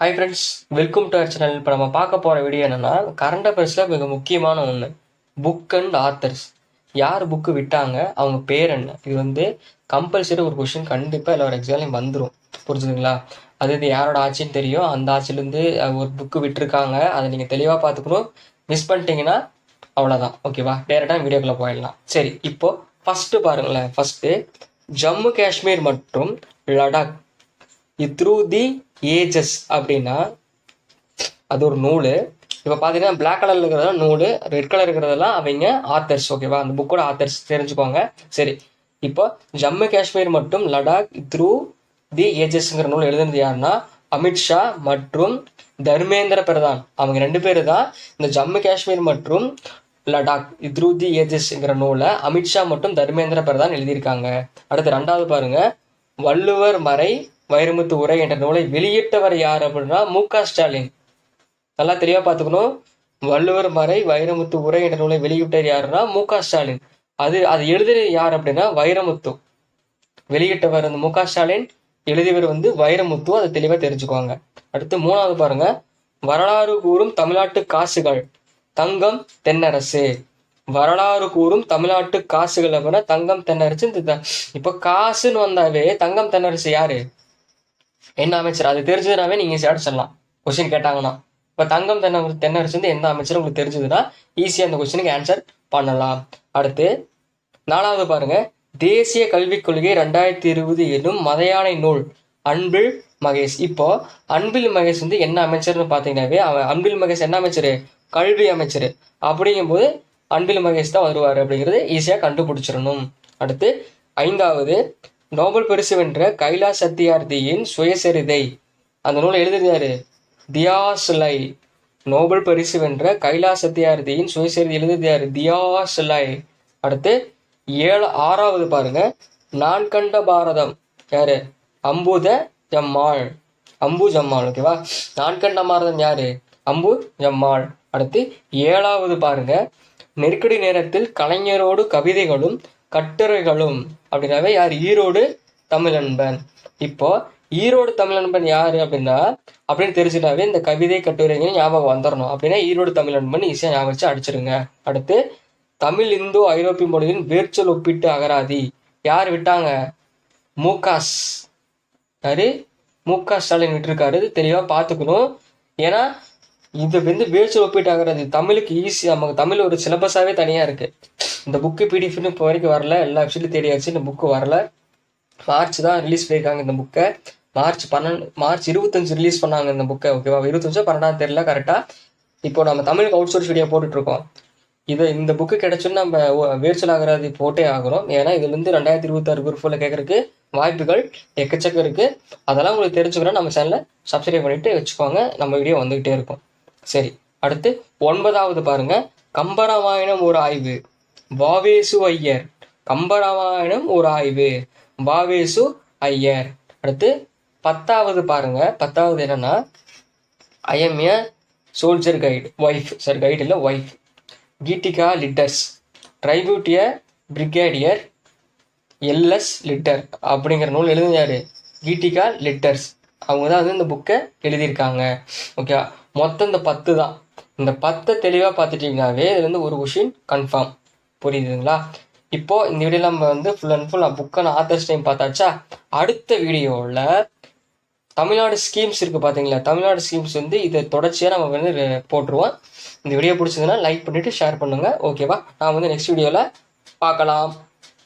Hi friends welcome to our channel இப்போ நம்ம பார்க்க போகிற வீடியோ என்னென்னா கரண்ட் அஃபேர்ஸில் மிக முக்கியமான ஒன்று புக் அண்ட் ஆத்தர்ஸ் யார் புக்கு விட்டாங்க அவங்க பேர் என்ன? இது வந்து கம்பல்சரி ஒரு கொஷின் கண்டிப்பாக எல்லா ஒரு எக்ஸாம்லையும் வந்துடும் புரிஞ்சுதுங்களா? அது இது யாரோட ஆட்சின்னு தெரியும். அந்த ஆட்சியிலேருந்து ஒரு புக்கு விட்டுருக்காங்க. அதை நீங்கள் தெளிவாக பார்த்துக்கணும். மிஸ் பண்ணிட்டீங்கன்னா அவ்வளோதான் ஓகேவா டேரெக்டாக வீடியோக்குள்ளே போயிடலாம். சரி இப்போது ஃபஸ்ட்டு பாருங்களேன். ஃபஸ்ட்டு ஜம்மு காஷ்மீர் மற்றும் லடாக். த்ரூ தி ஏஜஸ் அப்படின்னா அது ஒரு நூல். இப்போ பார்த்தீங்கன்னா பிளாக் கலரில் இருக்கிறதெல்லாம் நூல் ரெட் கலர் இருக்கிறதெல்லாம் அவங்க ஆத்தர்ஸ் ஓகேவா அந்த புக்கோட ஆத்தர்ஸ் தெரிஞ்சுக்கோங்க. சரி. இப்போ ஜம்மு காஷ்மீர் மற்றும் லடாக் த்ரூ தி ஏஜஸ்ங்கிற நூல் எழுதுனது யாருன்னா அமித்ஷா மற்றும் தர்மேந்திர பிரதான். அவங்க ரெண்டு பேர் தான் இந்த ஜம்மு காஷ்மீர் மற்றும் லடாக் த்ரூ தி ஏஜஸ்ங்கிற நூலை அமித்ஷா மற்றும் தர்மேந்திர பிரதான் எழுதியிருக்காங்க. அடுத்து ரெண்டாவது பாருங்க. வள்ளுவர் மறை வைரமுத்து உரை என்ற நூலை வெளியிட்டவர் யார் அப்படின்னா மு க ஸ்டாலின். நல்லா தெளிவா பார்த்துக்கணும். வள்ளுவர் மறை வைரமுத்து உரை என்ற நூலை வெளியிட்டவர் யாருன்னா மு க ஸ்டாலின். அது அது எழுதியது யார் அப்படின்னா வைரமுத்து. வெளியிட்டவர் அந்த மு க ஸ்டாலின் எழுதியவர் வந்து வைரமுத்து. அதை தெளிவாக தெரிஞ்சுக்குவாங்க. அடுத்து மூணாவது பாருங்க. வரலாறு கூறும் தமிழ்நாட்டு காசுகள் தங்கம் தென்னரசு. வரலாறு கூறும் தமிழ்நாட்டு காசுகள் அப்படின்னா தங்கம் தென்னரசு இந்த இப்போ காசுன்னு வந்தாவே தங்கம் தென்னரசு யாரு? என்ன அமைச்சர்? அது தெரிஞ்சதுனாவே நீங்க ஈஸியாக அடிச்சிடலாம். கொஸ்டின் கேட்டாங்கன்னா. இப்போ தங்கம் தென்ன தென்னரசு வந்து எந்த அமைச்சர் உங்களுக்கு தெரிஞ்சதுன்னா ஈஸியாக அந்த கொஸ்டினுக்கு ஆன்சர் பண்ணலாம். அடுத்து நாலாவது பாருங்க. தேசிய கல்விக் கொள்கை ரெண்டாயிரத்தி இருபது என்னும் மதையானை நூல் அன்பில் மகேஷ். இப்போ அன்பில் மகேஷ் வந்து என்ன அமைச்சர்னு பார்த்தீங்கன்னாவே அவன் அன்பில் மகேஷ் என்ன அமைச்சர்? கல்வி அமைச்சர். அப்படிங்கும்போது அன்பில் மகேஷ் தான் வருவார் அப்படிங்கிறது ஈஸியாக கண்டுபிடிச்சிடணும். அடுத்து ஐந்தாவது நோபல் பரிசு வென்ற கைலா சத்தியார்த்தியின் சுயசரிதை. அந்த நூலை எழுதுறது தியாஸ்லை நோபல் பரிசு வென்ற கைலா சத்தியார்த்தியின் சுயசரிதை எழுதியிருந்தாரு தியாஸ்லை அடுத்து ஏழு ஆறாவது பாருங்க. நான் கண்ட பாரதம். யாரு? அம்புத ஜம்மாள். அம்பு ஜம்மாள் ஓகேவா நான் கண்ட பாரதம் யாரு? அம்பு ஜம்மாள். அடுத்து ஏழாவது பாருங்க. நெருக்கடி நேரத்தில் கலைஞரோடு கவிதைகளும் கட்டுரைகளும் அப்படின்னாவே யார்? ஈரோடு தமிழன்பன். இப்போ ஈரோடு தமிழன்பன் யாரு அப்படின்னா அப்படின்னு தெரிஞ்சுட்டாவே இந்த கவிதை கட்டுரைகள் ஞாபகம் வந்துடணும் அப்படின்னா ஈரோடு தமிழன்பன் ஈஸியாக ஞாபகம் வச்சு அடிச்சிருங்க. அடுத்து தமிழ் இந்தோ ஐரோப்பிய மொழியின் வேர்ச்சொல் ஒப்பிட்டு அகராதி. யார் விட்டாங்க? மூகாஸ் யாரு? மு க ஸ்டாலின் விட்டுருக்காரு. தெளிவாக பார்த்துக்கணும். ஏன்னா இது வந்து வேர்ட்ஸ் ஒப்பீட் ஆகிறது தமிழுக்கு ஈஸி நமக்கு தமிழ் ஒரு சிலபஸாகவே தனியாக இருக்கு. இந்த புக்கு பிடிஎஃப்னு இப்போ வரைக்கும் வரல. எல்லா விஷயத்தையும் தேடியாச்சு இந்த புக்கு வரல. மார்ச் தான் ரிலீஸ் பண்ணியிருக்காங்க இந்த புக்கை மார்ச் பன்னெண்டு மார்ச் இருபத்தஞ்சு ரிலீஸ் பண்ணாங்க இந்த புக்கை ஓகேவா இருபத்தஞ்சோ பன்னெண்டாம் தெரியல கரெக்டாக இப்போ நம்ம தமிழுக்கு அவுட் சோர்ஸ் வீடியோ போட்டுட்ருக்கோம். இதை இது இந்த புக்கு கிடைச்சுன்னு நம்ம வேர்ச்சல் ஆகிறது போட்டே ஆகிறோம் ஏன்னா இதுலேருந்து ரெண்டாயிரத்தி இருபத்தாறு குரூப் ஃபோரில் கேட்கறதுக்கு வாய்ப்புகள் எக்கச்சக்கம் இருக்குது அதெல்லாம் உங்களுக்கு தெரிஞ்சுக்கணும் நம்ம சேனலை சப்ஸ்கிரைப் பண்ணிவிட்டு வச்சுக்கோங்க. நம்ம வீடியோ வந்துக்கிட்டே இருக்கும். சரி அடுத்து ஒன்பதாவது பாருங்க. கம்பராமாயணம் ஒரு ஆய்வு. வாவேசு ஐயர். கம்பராமாயணம் ஒரு ஆய்வு. வாவேசு ஐயர். அடுத்து பத்தாவது பாருங்க. பத்தாவது என்னன்னா I'm a soldier guide wife sir guide இல்லை ஒய்ஃப் கீட்டிகா லிட்டர்ஸ். ட்ரைபியூட்டிய பிரிகேடியர் எல்எஸ் லிட்டர். அப்படிங்கிற நூல் எழுதினாரு கீட்டிகா லிட்டர்ஸ். அவங்க தான் வந்து இந்த புக்கை எழுதியிருக்காங்க. ஓகே மொத்தம் இந்த பத்து தான். இந்த பத்தை தெளிவாக பார்த்துட்டிங்கனாவே இது வந்து ஒரு கொஷின் கன்ஃபார்ம் புரியுதுங்களா? இப்போது இந்த வீடியோவில் நம்ம வந்து ஃபுல் அண்ட் ஃபுல் நான் புக்கான ஆத்தர்ஸ் டைம் பார்த்தாச்சா? அடுத்த வீடியோவில் தமிழ்நாடு ஸ்கீம்ஸ் இருக்குது பார்த்தீங்களா தமிழ்நாடு ஸ்கீம்ஸ் வந்து இதை தொடர்ச்சியாக நம்ம வந்து போட்டுருவோம். இந்த வீடியோ பிடிச்சதுன்னா லைக் பண்ணிவிட்டு ஷேர் பண்ணுங்கள் ஓகேவா நான் வந்து நெக்ஸ்ட் வீடியோவில் பார்க்கலாம்.